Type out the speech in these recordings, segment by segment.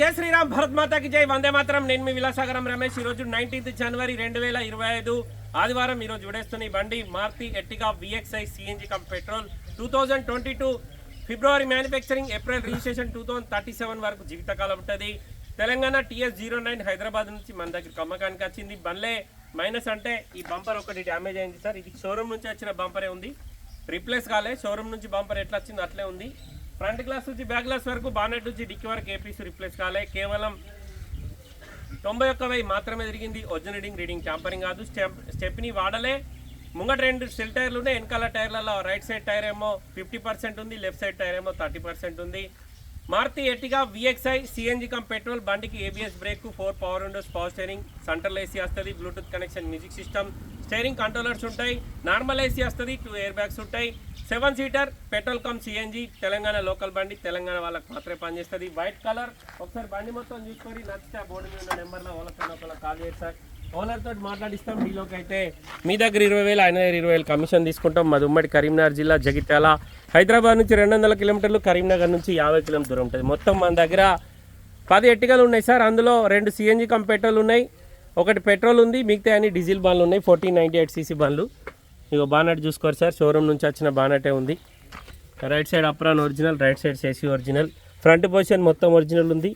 జై శ్రీరామ్ భరత్ మాతాకి జై. వందే మాత్రం. నేను మీ విలాసాగరం రమేష్. ఈ రోజు నైన్టీన్త్ జనవరి రెండు వేల ఇరవై ఐదు ఆదివారం ఈ రోజు విడేస్తున్న ఈ బండి Maruti Ertiga VXI CNG cum petrol two thousand twenty two ఫిబ్రవరి manufacturing April registration two thousand thirty seven వరకు జీవితకాలం ఉంటుంది. Telangana TS zero nine Hyderabad నుంచి మన దగ్గర కమ్మకానికి వచ్చింది. బండ్లే మైనస్ అంటే ఈ బంపర్ ఒకటి డ్యామేజ్ అయింది సార్. ఇది షోరూమ్ నుంచి వచ్చిన బంపరే ఉంది. రీప్లేస్ కాలే. షోరూమ్ నుంచి బంపర్ ఎట్లా వచ్చింది అట్లే ఉంది. ఫ్రంట్ గ్లాస్ నుంచి బ్యాక్ గ్లాస్ వరకు బానెట్ నుంచి డిక్కి వరకు ఏపీసీ రిప్లేస్ కాలే. కేవలం తొంభై ఒక్క వెయ్యి మాత్రమే తిరిగింది ఒరిజినల్ రీడింగ్ రీడింగ్ ట్యాంపరింగ్ కాదు. స్టెప్ స్టెప్ని వాడలే. ముంగట రెండు సెల్ టైర్లు ఉన్నాయి. వెనకాల టైర్లలో రైట్ సైడ్ టైర్ ఏమో ఫిఫ్టీ పర్సెంట్ ఉంది లెఫ్ట్ సైడ్ టైర్ ఏమో థర్టీ పర్సెంట్ ఉంది. Maruti Ertiga VXI CNG cum petrol బండికి ABS brake four power windows power steering central AC వస్తుంది Bluetooth connection music system steering controllers ఉంటాయి normal AC వస్తుంది two air bags ఉంటాయి. Seven seater petrol cum CNG Telangana local బండి తెలంగాణ వాళ్ళకి మాత్రమే పనిచేస్తుంది. White colour ఒకసారి బండి మొత్తం చూసుకొని నచ్చితే ఆ బోర్డు మీద ఉన్న నెంబర్లో వాళ్ళకి ఒకళ్ళ కాల్ చేయండి సార్. ఓనర్ మాట్లాడిస్తాం మీలోకి అయితే. మీ దగ్గర ఇరవై వేలు ఆయన దగ్గర ఇరవై వేలు కమిషన్ తీసుకుంటాం. మాది ఉమ్మడి కరీంనగర్ జిల్లా జగిత్యాల. హైదరాబాద్ నుంచి రెండు వందల కిలోమీటర్లు కరీంనగర్ నుంచి యాభై కిలోమీటర్ ఉంటుంది. మొత్తం మన దగ్గర పది ఎట్టికలు ఉన్నాయి సార్. అందులో రెండు సిఎన్జి కంపెటర్లు పెట్రోల్ ఉన్నాయి. ఒకటి పెట్రోల్ ఉంది మిగతా అన్ని డీజిల్ బండ్లు ఉన్నాయి ఫోర్టీన్ నైంటీ ఎయిట్ సీసీ బండ్లు. ఇక బానట్ చూసుకోరు సార్ షోరూమ్ నుంచి వచ్చిన బానటే ఉంది. Right side apron original right side chassis original. Front position మొత్తం ఒరిజినల్ ఉంది.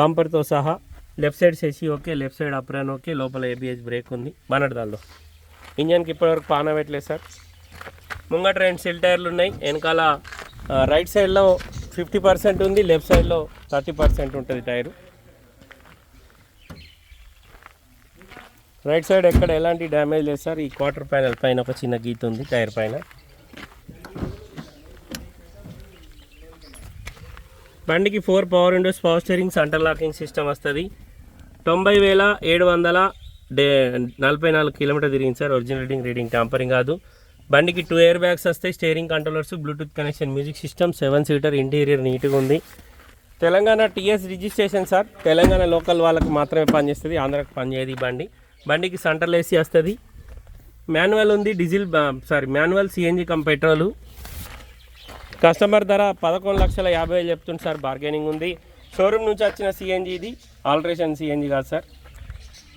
బంపర్తో సహా left side chassis okay left side apron okay లోపల ఏబిఎస్ బ్రేక్ ఉంది బానట్ దానిలో. ఇంజన్కి ఇప్పటివరకు పాన పెట్టలేదు సార్. ముంగట రెండు సిల్ టైర్లు ఉన్నాయి వెనకాల రైట్ సైడ్లో ఫిఫ్టీ పర్సెంట్ ఉంది లెఫ్ట్ సైడ్లో థర్టీ పర్సెంట్ ఉంటుంది టైరు. రైట్ సైడ్ ఎక్కడ ఎలాంటి డ్యామేజ్ లేదు సార్. ఈ క్వార్టర్ ప్యానల్ పైన ఒక చిన్న గీత ఉంది టైర్ పైన. బండికి four power windows power steering centre locking system వస్తుంది. తొంభై వేల ఏడు వందల డే నలభై నాలుగు కిలోమీటర్ తిరిగింది sir. Original reading reading tampering కాదు. బండికి టూ ఎయిర్ బ్యాగ్స్ వస్తాయి steering controllers Bluetooth connection music system seven seater interior నీట్గా ఉంది. Telangana TS registration sir. Telangana local వాళ్ళకి మాత్రమే పనిచేస్తుంది ఆంధ్రాకి పనిచేయదు ఈ బండి. బండికి సెంట్రల్ ఏసీ వస్తుంది. మాన్యువల్ ఉంది diesel sorry manual CNG cum petrol. Customer ధర పదకొండు లక్షల యాభై వేలు చెప్తుంది సార్ బార్గెనింగ్ ఉంది. షోరూమ్ నుంచి వచ్చిన సిఎన్జి ఇది ఆల్ట్రేషన్ సిఎన్జి కాదు సార్.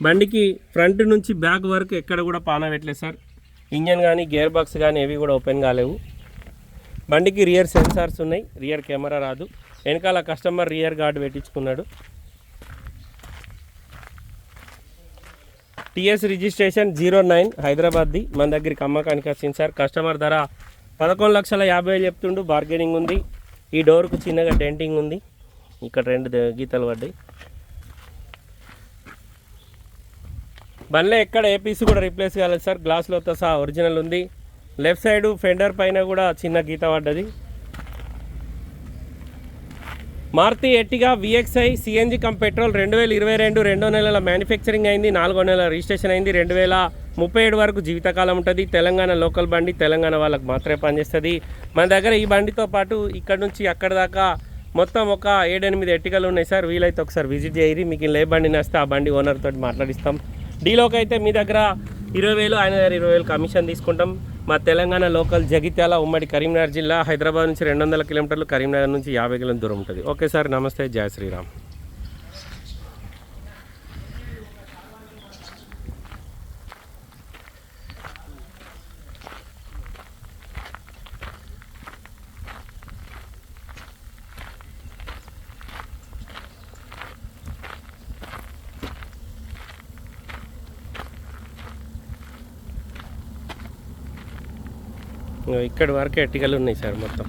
బండికి ఫ్రంట్ నుంచి బ్యాక్ వరకు ఎక్కడ కూడా పాన పెట్టలేదు సార్. ఇంజన్ కానీ గేర్ బాక్స్ కానీ ఏవి కూడా ఓపెన్ కాలేవు. బండికి రియర్ సెన్సార్స్ ఉన్నాయి రియర్ కెమెరా రాదు. వెనకాల కస్టమర్ రియర్ గార్డ్ పెట్టించుకున్నాడు. టిఎస్ రిజిస్ట్రేషన్ జీరో నైన్ హైదరాబాద్ది. మన దగ్గరికి అమ్మకానికి వచ్చింది సార్. కస్టమర్ ధర పదకొండు లక్షల యాభై వేలు చెప్తుండు. బార్గెనింగ్ ఉంది. ఈ డోర్కు చిన్నగా డెంటింగ్ ఉంది. ఇక్కడ రెండు గీతలు పడ్డాయి. బండ్లో ఎక్కడ ఏ పీస్ కూడా రీప్లేస్ కాలేదు సార్. గ్లాస్లో సహా ఒరిజినల్ ఉంది. లెఫ్ట్ సైడ్ ఫెండర్ పైన కూడా చిన్న గీత పడ్డది. Maruti Ertiga VXI CNG cum petrol రెండు వేల ఇరవై రెండు రెండో నెలల మ్యానుఫ్యాక్చరింగ్ అయింది నాలుగో నెల రిజిస్ట్రేషన్ అయింది రెండు వేల ముప్పై ఏడు వరకు జీవితకాలం ఉంటుంది. తెలంగాణ లోకల్ బండి తెలంగాణ వాళ్ళకి మాత్రమే పనిచేస్తుంది. మన దగ్గర ఈ బండితో పాటు ఇక్కడ నుంచి అక్కడ దాకా మొత్తం ఒక ఏడెనిమిది ఎట్టికలు ఉన్నాయి సార్. వీలైతే ఒకసారి విజిట్ చేయరు. మీకు ఏ బండి నస్తే ఆ బండి ఓనర్తో మాట్లాడిస్తాం. డీలోకి అయితే మీ దగ్గర ఇరవై వేలు ఆయన దగ్గర ఇరవై వేలు కమిషన్ తీసుకుంటాం. మా తెలంగాణ లోకల్ జగిత్యాల ఉమ్మడి కరీంనగర్ జిల్లా హైదరాబాద్ నుంచి రెండు వందల కిలోమీటర్లు కరీంనగర్ నుంచి యాభై కిలోమీటర్లు దూరం ఉంటుంది. ఓకే సార్ నమస్తే. జయ శ్రీరామ్. ఇక్కడ వరకు ఎట్టికలు ఉన్నాయి సార్ మొత్తం?